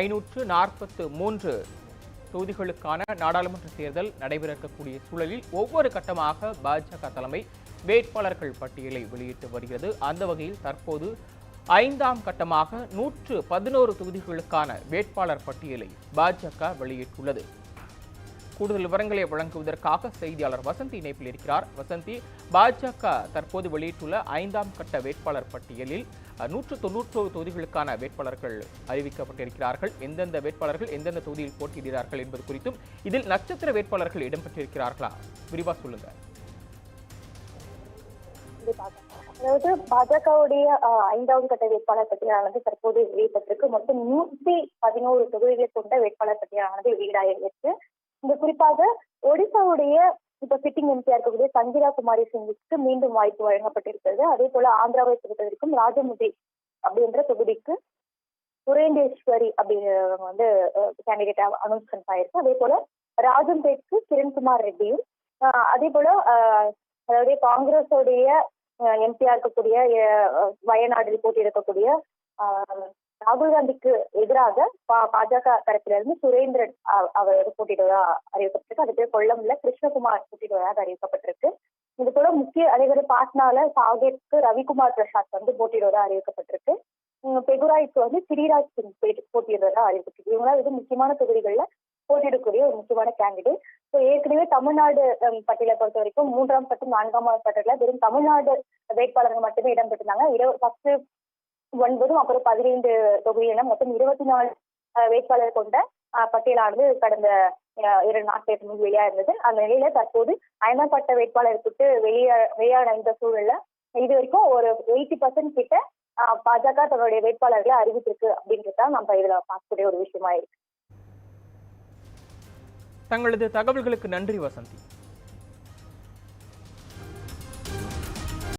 ஐநூற்று நாற்பத்து மூன்று தொகுதிகளுக்கான நாடாளுமன்ற தேர்தல் நடைபெறக்கூடிய சூழலில் ஒவ்வொரு கட்டமாக பாஜக தலைமை வேட்பாளர்கள் பட்டியலை வெளியிட்டு வருகிறது. அந்த வகையில் தற்போது ஐந்தாம் கட்டமாக நூற்று பதினோரு தொகுதிகளுக்கான வேட்பாளர் பட்டியலை பாஜக வெளியிட்டுள்ளது. கூடுதல் விவரங்களை வழங்குவதற்காக செய்தியாளர் வசந்தி இணைப்பில் இருக்கிறார். வசந்தி பாஜக தற்போது வெளியிட்டுள்ள ஐந்தாம் கட்ட வேட்பாளர் பட்டியலில் நூற்று தொன்னூற்றோரு தொகுதிகளுக்கான வேட்பாளர்கள் அறிவிக்கப்பட்டிருக்கிறார்கள். எந்தெந்த வேட்பாளர்கள் எந்தெந்த தொகுதியில் போட்டியிடுகிறார்கள் என்பது குறித்தும் இதில் நட்சத்திர வேட்பாளர்கள் இடம்பெற்றிருக்கிறார்களா? விரிவா சொல்லுங்க. அதாவது பாஜகவுடைய ஐந்தாவது கட்ட வேட்பாளர் பட்டியலானது தற்போது வெளியிடப்பட்டிருக்கு. மொத்தம் நூற்றி பதினோரு தொகுதிகளை கொண்ட வேட்பாளர் பட்டியலானது வெளியிடாயிருக்கு இந்த குறிப்பாக ஒடிசாவுடைய இப்ப சிட்டிங் எம்பியா இருக்கக்கூடிய சங்கீதா குமாரி சிங்குக்கு மீண்டும் வாய்ப்பு வழங்கப்பட்டிருக்கிறது. அதே போல ஆந்திராவை பொறுத்தவரைக்கும் ராஜமுதி அப்படின்ற தொகுதிக்கு சுரேந்தேஸ்வரி அப்படிங்கிறவங்க வந்து கேண்டிடேட் அனௌன்ஸ்மெண்ட் ஆயிருக்கு. அதே போல ராஜம்பேட்க்கு கிரண்குமார் ரெட்டியும் அதே போல அதாவது காங்கிரஸோடைய எம்பியா இருக்கக்கூடிய வயநாடில் போட்டியிடக்கூடிய ராகுல் காந்திக்கு எதிராக பா- பாஜக தரப்பில இருந்து சுரேந்திரன் அவர் போட்டியிடுவதா அறிவிக்கப்பட்டிருக்கு. அது பேர் கொல்லம்ல கிருஷ்ணகுமார் போட்டியிடுவதாக அறிவிக்கப்பட்டிருக்கு. இது போல முக்கிய அதே பாட்னால சாகேப்க்கு ரவிக்குமார் பிரசாத் வந்து போட்டிடுவதா அறிவிக்கப்பட்டிருக்கு. பெகுராய்க்கு வந்து ஸ்ரீராஜ் சிங் போட்டியிடுறதா போட்டியிடுவதா அறிவிக்கப்பட்டிருக்கு. இவங்களாம் இது முக்கியமான தொகுதிகள்ல போட்டியிடக்கூடிய ஒரு முக்கியமான கேண்டிடேட் ஸோ ஏற்கனவே தமிழ்நாடு பட்டியலை பொறுத்த வரைக்கும் மூன்றாம் மற்றும் நான்காம் பட்டியல வெறும் தமிழ்நாடு வேட்பாளர்கள் மட்டுமே இடம்பெற்றிருந்தாங்க. இருபது ஃபர்ஸ்ட் ஒன்பதும் அப்புறம் பதினைந்து தொகுதியின மொத்தம் இருபத்தி நாலு வேட்பாளர் கொண்ட பட்டியலானது கடந்த இரண்டு நாட்களுக்கு முன்பு வெளியா இருந்தது. அந்த நிலையில தற்போது ஐந்தாப்பட்ட வேட்பாளருக்கு வெளியே வெளியான இந்த சூழல்ல இது வரைக்கும் ஒரு எயிட்டி பர்சன்ட் கிட்ட பாஜக தன்னுடைய வேட்பாளர்களை அறிவித்திருக்கு அப்படின்றத நம்ம இதுல பார்க்கக்கூடிய ஒரு விஷயமா இருக்கு. தங்களது தகவல்களுக்கு நன்றி வசந்தி.